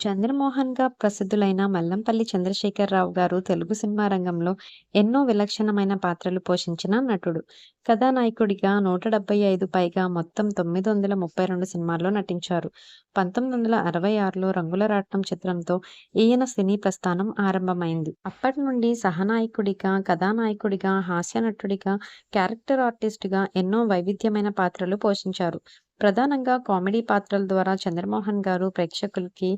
చంద్రమోహన్‌గా ప్రసిద్ధులైన మల్లంపల్లి చంద్రశేఖరరావు గారు తెలుగు సినిమా రంగంలో ఎన్నో విలక్షణమైన పాత్రలు పోషించిన నటుడు. కథానాయకుడిగా 175 పైగా మొత్తం 932 సినిమాల్లో నటించారు. 1966లో రంగుల రాట్నం చిత్రంతో ఈయన సినీ ప్రస్థానం ఆరంభమైంది. అప్పటి నుండి సహనాయకుడిగా, కథానాయకుడిగా, హాస్య నటుడిగా, క్యారెక్టర్ ఆర్టిస్ట్‌గా ఎన్నో వైవిధ్యమైన పాత్రలు పోషించారు. ప్రధానంగా కామెడీ పాత్రల ద్వారా చంద్రమోహన్ గారు ప్రేక్షకులకి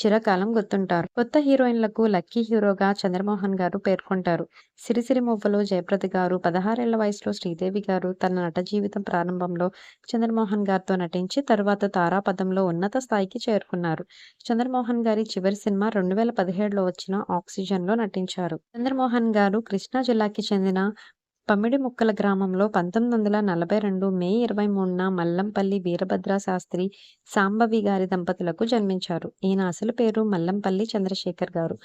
చిరకాలం గుర్తుంటారు. కొత్త హీరోయిన్లకు లక్కీ హీరోగా చంద్రమోహన్ గారు పేర్కొంటారు. 'సిరిసిరి మువ్వలో' జయప్రద గారు, 16 వయసులో శ్రీదేవి గారు తన నట జీవితం ప్రారంభంలో చంద్రమోహన్ గారితో నటించి తరువాత తారాపదంలో ఉన్నత స్థాయికి చేరుకున్నారు. చంద్రమోహన్ గారి చివరి సినిమా 2017లో వచ్చిన ఆక్సిజన్లో నటించారు. చంద్రమోహన్ గారు కృష్ణా జిల్లాకి చెందిన పమిడిముక్కల గ్రామంలో 1942 మే 23న మల్లంపల్లి వీరభద్ర శాస్త్రి, సాంబవి గారి దంపతులకు జన్మించారు. ఈయన అసలు పేరు మల్లంపల్లి చంద్రశేఖర్ గారు.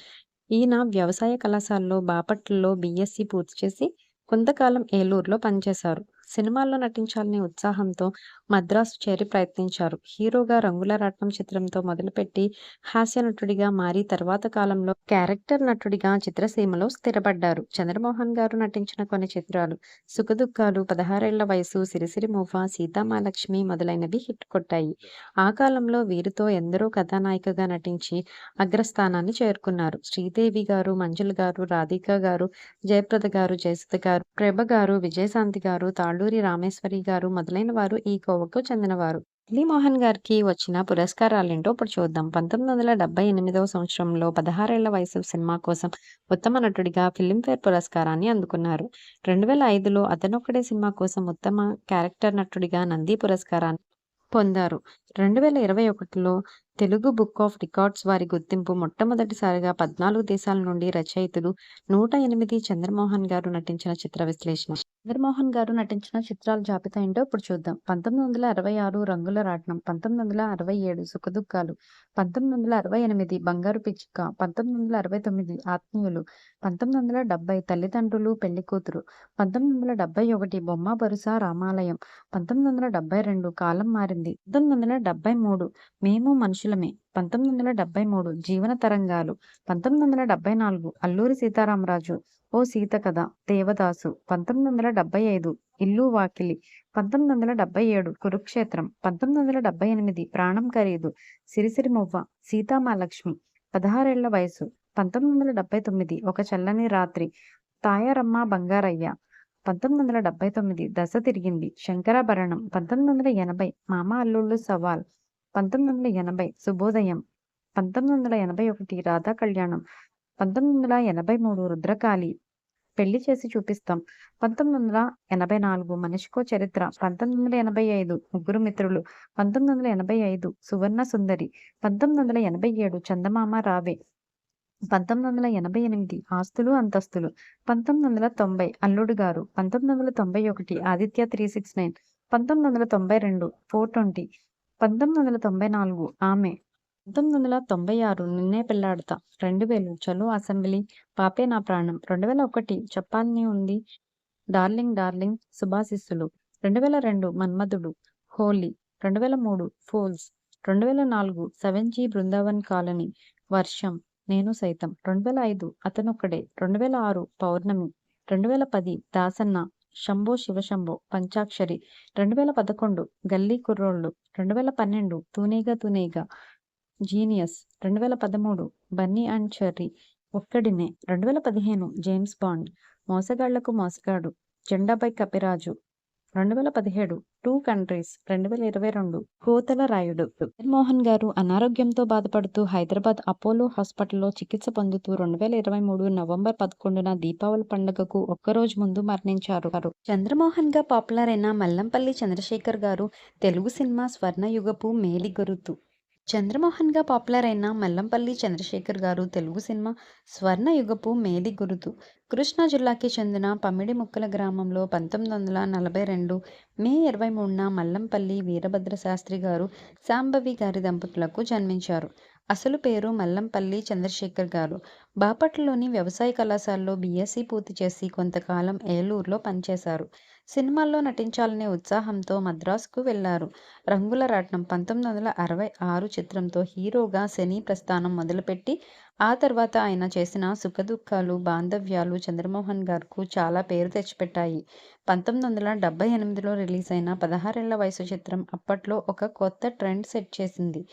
ఈయన వ్యవసాయ కళాశాలలో బాపట్లలో బీఎస్సీ పూర్తి చేసి కొంతకాలం ఏలూరులో పనిచేశారు. సినిమాల్లో నటించాలనే ఉత్సాహంతో మద్రాసు చేరి ప్రయత్నించారు. హీరోగా 'రంగుల రాట్నం' చిత్రంతో మొదలుపెట్టి హాస్య నటుడిగా మారి తర్వాత కాలంలో క్యారెక్టర్ నటుడిగా చిత్రసీమలో స్థిరపడ్డారు. చంద్రమోహన్ గారు నటించిన కొన్ని చిత్రాలు 'సుఖదుఖాలు', 'పదహారేళ్ళ వయసు', 'సిరిసిరి మూఫ సీతామాలక్ష్మి మొదలైనవి హిట్ కొట్టాయి. ఆ కాలంలో వీరితో ఎందరో కథానాయికగా నటించి అగ్రస్థానాన్ని చేరుకున్నారు. శ్రీదేవి గారు, మంజుల గారు, రాధిక గారు, జయప్రద గారు, జయసుధ గారు, ప్రభ గారు, విజయశాంతి గారు, తాళ్ళూరి రామేశ్వరి గారు మొదలైన వారు ఈ కోవకు చెందినవారు. మోహన్ గారికి వచ్చిన పురస్కారాలేంటో ఇప్పుడు చూద్దాం. 1978వ సంవత్సరంలో 'పదహారేళ్ళ వయసు' సినిమా కోసం ఉత్తమ నటుడిగా ఫిల్మ్‌ఫేర్ పురస్కారాన్ని అందుకున్నారు. 2005లో 'అతనొక్కడే' సినిమా కోసం ఉత్తమ క్యారెక్టర్ నటుడిగా నంది పురస్కారాన్ని పొందారు. 2021లో తెలుగు బుక్ ఆఫ్ రికార్డ్స్ వారి గుర్తింపు మొట్టమొదటిసారిగా 14 దేశాల నుండి రచయితలు 108 చంద్రమోహన్ గారు నటించిన చిత్ర విశ్లేషణ. చంద్రమోహన్ గారు నటించిన చిత్రాల జాబితా ఏంటో ఇప్పుడు చూద్దాం. పంతొమ్మిది వందల అరవై ఆరు రంగుల రాట్నం పంతొమ్మిది వందల అరవై ఏడు సుఖదుఖాలు పంతొమ్మిది వందల అరవై ఎనిమిది బంగారు పిచ్చుక పంతొమ్మిది వందల అరవై తొమ్మిది ఆత్మీయులు పంతొమ్మిది వందల డెబ్బై తల్లిదండ్రులు పెళ్ళి కూతురు పంతొమ్మిది వందల డెబ్బై ఒకటి బొమ్మ బరుస రామాలయం పంతొమ్మిది వందల డెబ్బై రెండు కాలం మారింది పంతొమ్మిది వందల డెబ్బై మూడు మేము మనుషులమే. పంతొమ్మిది వందల డెబ్బై మూడు జీవన తరంగాలు. పంతొమ్మిది వందల డెబ్బై నాలుగు అల్లూరి సీతారామరాజు ఓ సీత కథ దేవదాసు. పంతొమ్మిది వందల డెబ్బై ఐదు ఇల్లు వాకిలి. పంతొమ్మిది వందల డెబ్బై ఏడు కురుక్షేత్రం. పంతొమ్మిది వందల డెబ్బై ఎనిమిది ప్రాణం ఖరీదు. సిరిసిరి మువ్వ సీతామహాలక్ష్మి. పదహారేళ్ళ వయసు పంతొమ్మిది వందల డెబ్బై తొమ్మిది ఒక చల్లని రాత్రి. తాయారమ్మ బంగారయ్య. పంతొమ్మిది వందల డెబ్బై తొమ్మిది దశ తిరిగింది. శంకరాభరణం. పంతొమ్మిది వందల ఎనభై మామ అల్లుళ్ళు సవాల్. పంతొమ్మిది వందల ఎనభై శుభోదయం పంతొమ్మిది వందల ఎనభై ఒకటి రాధా కళ్యాణం పంతొమ్మిది వందల ఎనభై మూడు రుద్రకాళి పెళ్ళి చేసి చూపిస్తాం పంతొమ్మిది వందల ఎనభై నాలుగు మనిషికో చరిత్ర పంతొమ్మిది వందల ఎనభై ఐదు ముగ్గురు మిత్రులు పంతొమ్మిది వందల ఎనభై ఐదు సువర్ణ సుందరి పంతొమ్మిది వందల ఎనభై ఏడు చందమామ రావే పంతొమ్మిది వందల ఎనభై ఎనిమిది ఆస్తులు అంతస్తులు పంతొమ్మిది వందల తొంభై అల్లుడు గారు పంతొమ్మిది వందల తొంభై ఒకటి ఆదిత్య త్రీ సిక్స్ నైన్ పంతొమ్మిది వందల తొంభై రెండు ఫోర్ ట్వంటీ పంతొమ్మిది వందల తొంభై నాలుగు ఆమె. పంతొమ్మిది వందల తొంభై ఆరు నిన్నే పెళ్ళాడతా. రెండు వేలు. చలో అసెంబ్లీ. పాపే నా ప్రాణం. రెండు వేల ఒకటి చెప్పాలని ఉంది. డార్లింగ్ డార్లింగ్ శుభాశిస్సులు. రెండు వేల రెండు మన్మధుడు. హోలీ. రెండు వేల మూడు ఫోల్స్. రెండు వేల నాలుగు సెవెన్ జీ బృందావన్ కాలనీ. వర్షం. నేను సైతం. రెండు వేల ఐదు అతనొక్కడే. రెండు వేల ఆరు పౌర్ణమి. రెండు వేల పది దాసన్న. శంభో శివశంభో, పంచాక్షరి, 2011 గల్లీ కుర్రోళ్ళు రెండు వేల పన్నెండు తూనేగా తూనేగా జీనియస్, 2013 బన్నీ అండ్ చెర్రీ, ఒక్కడినే, 2015 జేమ్స్ బాండ్, మోసగాళ్ళకు మోసగాడు, జెండాపై కపిరాజు, 2017 టూ కంట్రీస్, 2022 కోతల రాయుడు. జగన్మోహన్ గారు అనారోగ్యంతో బాధపడుతూ హైదరాబాద్ అపోలో హాస్పిటల్లో చికిత్స పొందుతూ 2023 నవంబర్ 11న దీపావళి పండుగకు ఒక్కరోజు ముందు మరణించారు. చంద్రమోహన్‌గా పాపులర్ అయిన మల్లంపల్లి చంద్రశేఖర్ గారు తెలుగు సినిమా స్వర్ణయుగపు మేలి గురుతు చంద్రమోహన్‌గా పాపులర్ అయిన మల్లంపల్లి చంద్రశేఖర్ గారు తెలుగు సినిమా స్వర్ణయుగపు మేలిగురుతు. కృష్ణా జిల్లాకి చెందిన పమిడిముక్కల గ్రామంలో 1942 మే 23న మల్లంపల్లి వీరభద్ర శాస్త్రి గారు, సాంభవి గారి దంపతులకు జన్మించారు. అసలు పేరు మల్లంపల్లి చంద్రశేఖర్ గారు. బాపట్లలోని వ్యవసాయ కళాశాలలో బీఎస్సీ పూర్తి చేసి కొంతకాలం ఏలూరులో పనిచేశారు. సినిమాల్లో నటించాలనే ఉత్సాహంతో మద్రాసుకు వెళ్ళారు. రంగుల రాట్నం పంతొమ్మిది వందల అరవై ఆరు చిత్రంతో హీరోగా శని ప్రస్థానం మొదలుపెట్టి ఆ తర్వాత ఆయన చేసిన సుఖదుఖాలు, బాంధవ్యాలు చంద్రమోహన్ గారుకు చాలా పేరు తెచ్చిపెట్టాయి. పంతొమ్మిది వందల డెబ్బై ఎనిమిదిలో రిలీజ్ అయిన పదహారేళ్ళ వయసు చిత్రం అప్పట్లో ఒక కొత్త ట్రెండ్ సెట్ చేసింది.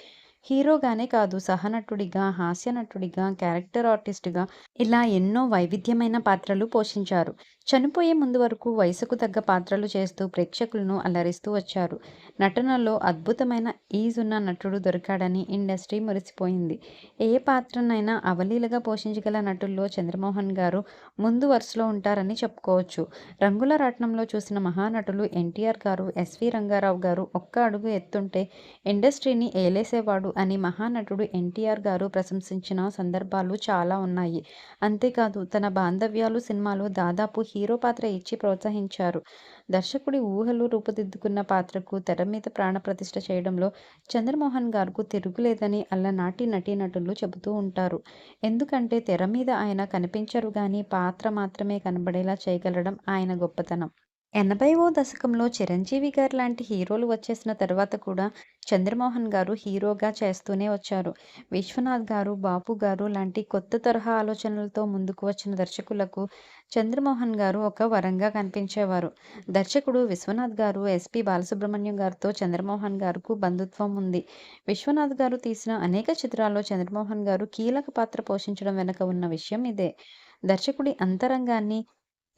హీరోగానే కాదు సహనటుడిగా, హాస్యనటుడిగా, క్యారెక్టర్ ఆర్టిస్టుగా ఇలా ఎన్నో వైవిధ్యమైన పాత్రలు పోషించారు. చనిపోయే ముందు వరకు వయసుకు తగ్గ పాత్రలు చేస్తూ ప్రేక్షకులను అలరిస్తూ వచ్చారు. నటనలో అద్భుతమైన ఈజ్ ఉన్న నటుడు దొరికాడని ఇండస్ట్రీ మురిసిపోయింది. ఏ పాత్రనైనా అవలీలగా పోషించగల నటుల్లో చంద్రమోహన్ గారు ముందు వరుసలో ఉంటారని చెప్పుకోవచ్చు. రంగుల రాట్నంలో చూసిన మహానటులు ఎన్టీఆర్ గారు, ఎస్వి రంగారావు గారు ఒక్క అడుగు ఎత్తుంటే ఇండస్ట్రీని ఏలేసేవాడు అని మహానటుడు ఎన్టీఆర్ గారు ప్రశంసించిన సందర్భాలు చాలా ఉన్నాయి. అంతేకాదు తన బాంధవ్యాలు సినిమాలో దాదాపు హీరో పాత్ర ఇచ్చి ప్రోత్సహించారు. దర్శకుడి ఊహలు రూపుదిద్దుకున్న పాత్రకు తెర మీద ప్రాణప్రతిష్ఠ చేయడంలో చంద్రమోహన్ గారుకు తిరుగులేదని అల్లనాటి నటీనటులు చెబుతూ ఉంటారు. ఎందుకంటే తెర మీద ఆయన కనిపించరు కానీ పాత్ర మాత్రమే కనబడేలా చేయగలగడం ఆయన గొప్పతనం. ఎనభైవ దశకంలో చిరంజీవి గారు లాంటి హీరోలు వచ్చేసిన తర్వాత కూడా చంద్రమోహన్ గారు హీరోగా చేస్తూనే వచ్చారు. విశ్వనాథ్ గారు, బాపు గారు లాంటి కొత్త తరహా ఆలోచనలతో ముందుకు వచ్చిన దర్శకులకు చంద్రమోహన్ గారు ఒక వరంగా కనిపించేవారు. దర్శకుడు విశ్వనాథ్ గారు, ఎస్పి బాలసుబ్రహ్మణ్యం గారితో చంద్రమోహన్ గారుకు బంధుత్వం ఉంది. విశ్వనాథ్ గారు తీసిన అనేక చిత్రాల్లో చంద్రమోహన్ గారు కీలక పాత్ర పోషించడం వెనుక ఉన్న విషయం ఇదే. దర్శకుడి అంతరంగాన్ని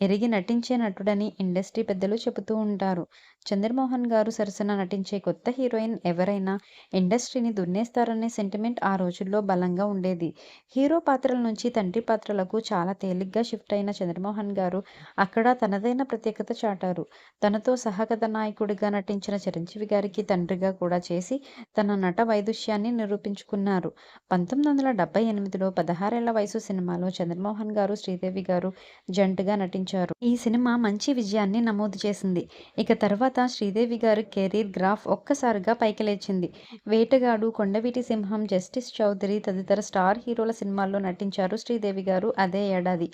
ఎరిగి నటించే నటుడని ఇండస్ట్రీ పెద్దలు చెబుతూ ఉంటారు. చంద్రమోహన్ గారు సరసన నటించే కొత్త హీరోయిన్ ఎవరైనా ఇండస్ట్రీని దున్నేస్తారనే సెంటిమెంట్ ఆ రోజుల్లో బలంగా ఉండేది. హీరో పాత్రల నుంచి తండ్రి పాత్రలకు చాలా తేలిగ్గా షిఫ్ట్ అయిన చంద్రమోహన్ గారు అక్కడ తనదైన ప్రత్యేకత చాటారు. తనతో సహకథానాయకుడిగా నటించిన చిరంజీవి గారికి తండ్రిగా కూడా చేసి తన నట వైదుష్యాన్ని నిరూపించుకున్నారు. పంతొమ్మిది వందల డెబ్బై ఎనిమిదిలో పదహారేళ్ళ వయసు సినిమాలో చంద్రమోహన్ గారు, శ్రీదేవి గారు జంటగా నటించారు. ఈ సినిమా మంచి విజయాన్ని నమోదు చేసింది. ఇక తర్వాత శ్రీదేవి గారి కెరీర్ గ్రాఫ్ ఒక్కసారిగా పైకి లేచింది. వేటగాడు, కొండవీటి సింహం, జస్టిస్ చౌదరి తదితర స్టార్ హీరోల సినిమాల్లో నటించారు శ్రీదేవి గారు అదే ఏడాది.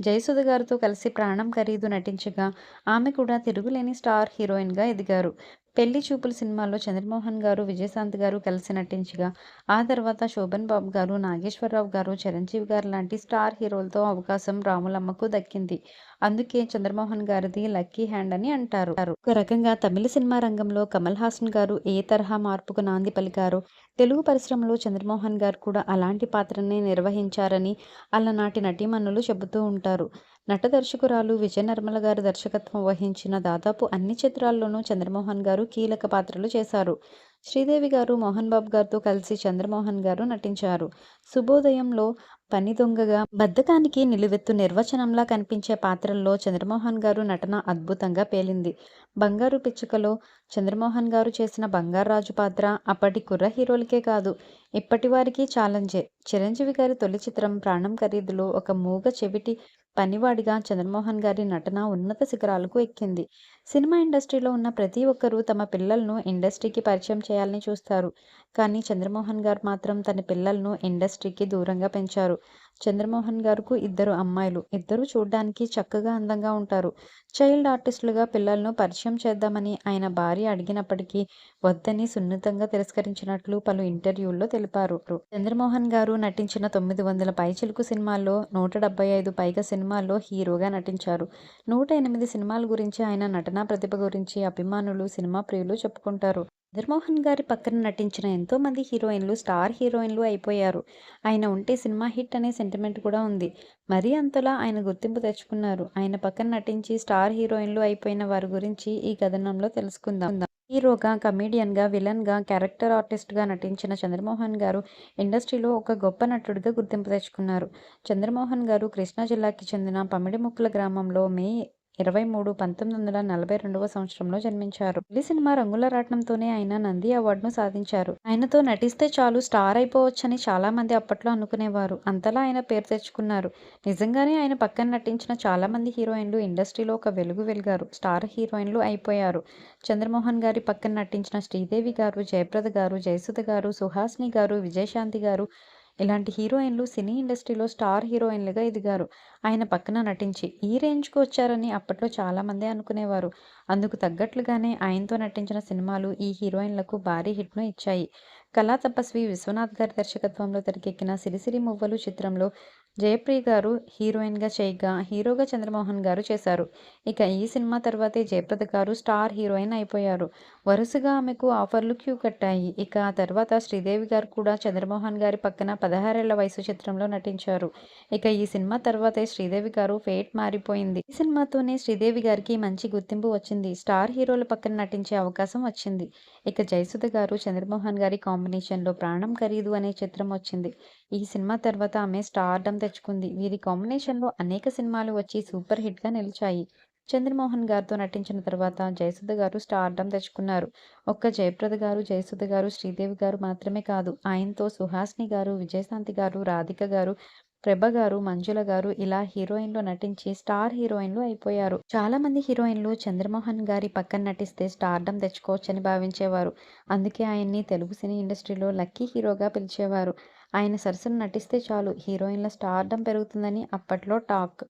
జయసుధ గారితో కలిసి ప్రాణం ఖరీదు నటించగా ఆమె కూడా తిరుగులేని స్టార్ హీరోయిన్గా ఎదిగారు. పెళ్ళి చూపులు సినిమాలో చంద్రమోహన్ గారు, విజయశాంత్ గారు కలిసి నటించగా ఆ తర్వాత శోభన్ బాబు గారు, నాగేశ్వరరావు గారు, చిరంజీవి గారు లాంటి స్టార్ హీరోలతో అవకాశం రాములమ్మకు దక్కింది. అందుకే చంద్రమోహన్ గారిది లక్కీ హ్యాండ్ అని అంటారు. ఒక రకంగా తమిళ సినిమా రంగంలో కమల్ హాసన్ గారు ఏ తరహా మార్పుకు నాంది పలికారో తెలుగు పరిశ్రమలో చంద్రమోహన్ గారు కూడా అలాంటి పాత్రనే నిర్వహించారని అలనాటి నటీమణులు చెబుతూ ఉంటారు. నట దర్శకురాలు విజయ నిర్మల గారు దర్శకత్వం వహించిన దాదాపు అన్ని చిత్రాల్లోనూ చంద్రమోహన్ గారు కీలక పాత్రలు చేశారు. శ్రీదేవి గారు, మోహన్ బాబు గారితో కలిసి చంద్రమోహన్ గారు నటించారు. శుభోదయంలో పని దొంగగా బద్ధకానికి నిలువెత్తు నిర్వచనంలా కనిపించే పాత్రల్లో చంద్రమోహన్ గారు నటన అద్భుతంగా పేలింది. బంగారు పిచ్చుకలో చంద్రమోహన్ గారు చేసిన బంగారాజు పాత్ర అప్పటి కుర్ర హీరోలకే కాదు ఇప్పటి వారికి ఛాలెంజే. చిరంజీవి గారి తొలి చిత్రం ప్రాణం ఖరీదులో ఒక మూగ చెవిటి పనివాడిగా చంద్రమోహన్ గారి నటన ఉన్నత శిఖరాలకు ఎక్కింది. సినిమా ఇండస్ట్రీలో ఉన్న ప్రతి ఒక్కరూ తమ పిల్లలను ఇండస్ట్రీకి పరిచయం చేయాలని చూస్తారు. కానీ చంద్రమోహన్ గారు మాత్రం తన పిల్లలను ఇండస్ట్రీకి దూరంగా పెంచారు. చంద్రమోహన్ గారుకు ఇద్దరు అమ్మాయిలు. ఇద్దరూ చూడ్డానికి చక్కగా అందంగా ఉంటారు. చైల్డ్ ఆర్టిస్టులుగా పిల్లలను పరిచయం చేద్దామని ఆయన భార్య అడిగినప్పటికీ వద్దని సున్నితంగా తిరస్కరించినట్లు పలు ఇంటర్వ్యూల్లో తెలిపారు. చంద్రమోహన్ గారు నటించిన తొమ్మిది వందల పైచిలుకు సినిమాల్లో నూట డెబ్బై ఐదు పైగా సినిమాల్లో హీరోగా నటించారు. నూట ఎనిమిది సినిమాల గురించి ఆయన నటనా ప్రతిభ గురించి అభిమానులు, సినిమా ప్రియులు చెప్పుకుంటారు. చంద్రమోహన్ గారి పక్కన నటించిన ఎంతో మంది హీరోయిన్లు స్టార్ హీరోయిన్లు అయిపోయారు. ఆయన ఉంటే సినిమా హిట్ అనే సెంటిమెంట్ కూడా ఉంది. మరీ అంతలా ఆయన గుర్తింపు తెచ్చుకున్నారు. ఆయన పక్కన నటించి స్టార్ హీరోయిన్లు అయిపోయిన వారి గురించి ఈ కథనంలో తెలుసుకుందాం. హీరోగా, కమెడియన్గా, విలన్గా, క్యారెక్టర్ ఆర్టిస్ట్గా నటించిన చంద్రమోహన్ గారు ఇండస్ట్రీలో ఒక గొప్ప నటుడిగా గుర్తింపు తెచ్చుకున్నారు. చంద్రమోహన్ గారు కృష్ణా జిల్లాకి చెందిన పమిడిముక్కుల గ్రామంలో మే ఇరవై మూడు, పంతొమ్మిది వందల నలభై రెండవ సంవత్సరంలో జన్మించారు. ఈ సినిమా రంగుల రాట్నంతోనే ఆయన నంది అవార్డును సాధించారు. ఆయనతో నటిస్తే చాలు స్టార్ అయిపోవచ్చని చాలా మంది అప్పట్లో అనుకునేవారు. అంతలా ఆయన పేరు తెచ్చుకున్నారు. నిజంగానే ఆయన పక్కన నటించిన చాలా మంది హీరోయిన్లు ఇండస్ట్రీలో ఒక వెలుగు వెలిగారు. స్టార్ హీరోయిన్లు అయిపోయారు. చంద్రమోహన్ గారి పక్కన నటించిన శ్రీదేవి గారు, జయప్రద గారు, జయసుధ గారు, సుహాసిని గారు, విజయశాంతి గారు ఇలాంటి హీరోయిన్లు సినీ ఇండస్ట్రీలో స్టార్ హీరోయిన్లుగా ఎదిగారు. ఆయన పక్కన నటించి ఈ రేంజ్కి వచ్చారని అప్పట్లో చాలామందే అనుకునేవారు. అందుకు తగ్గట్లుగానే ఆయనతో నటించిన సినిమాలు ఈ హీరోయిన్లకు భారీ హిట్ను ఇచ్చాయి. కళా తపస్వి విశ్వనాథ్ గారి దర్శకత్వంలో తెరకెక్కిన సిరిసిరి మువ్వలు చిత్రంలో జయప్రియ గారు హీరోయిన్గా చేయగా హీరోగా చంద్రమోహన్ గారు చేశారు. ఇక ఈ సినిమా తర్వాతే జయప్రద గారు స్టార్ హీరోయిన్ అయిపోయారు. వరుసగా ఆమెకు ఆఫర్లు క్యూ కట్టాయి. ఇక ఆ తర్వాత శ్రీదేవి గారు కూడా చంద్రమోహన్ గారి పక్కన పదహారేళ్ళ వయసు చిత్రంలో నటించారు. ఇక ఈ సినిమా తర్వాతే శ్రీదేవి గారు ఫేట్ మారిపోయింది. ఈ సినిమాతోనే శ్రీదేవి గారికి మంచి గుర్తింపు వచ్చింది. స్టార్ హీరోల పక్కన నటించే అవకాశం వచ్చింది. ఇక జయసుధ గారు చంద్రమోహన్ గారి కాంబినేషన్లో ప్రాణం ఖరీదు అనే చిత్రం వచ్చింది. ఈ సినిమా తర్వాత ఆమె స్టార్డమ్ తెచ్చుకుంది. వీరి కాంబినేషన్లో అనేక సినిమాలు వచ్చి సూపర్ హిట్గా నిలిచాయి. చంద్రమోహన్ గారితో నటించిన తర్వాత జయసుధ గారు స్టార్డమ్ తెచ్చుకున్నారు. ఒక్క జయప్రద గారు జయసుధ గారు శ్రీదేవి గారు మాత్రమే కాదు ఆయనతో సుహాస్ని గారు విజయశాంతి గారు రాధిక గారు ప్రభ గారు మంజుల గారు ఇలా హీరోయిన్లు నటించి స్టార్ హీరోయిన్లు అయిపోయారు. చాలా మంది హీరోయిన్లు చంద్రమోహన్ గారి పక్కన నటిస్తే స్టార్డం తెచ్చుకోవచ్చని భావించేవారు. అందుకే ఆయన్ని తెలుగు సినీ ఇండస్ట్రీలో లక్కీ హీరోగా పిలిచేవారు. ఆయన సరసన నటిస్తే చాలు హీరోయిన్ల స్టార్డం పెరుగుతుందని అప్పట్లో టాక్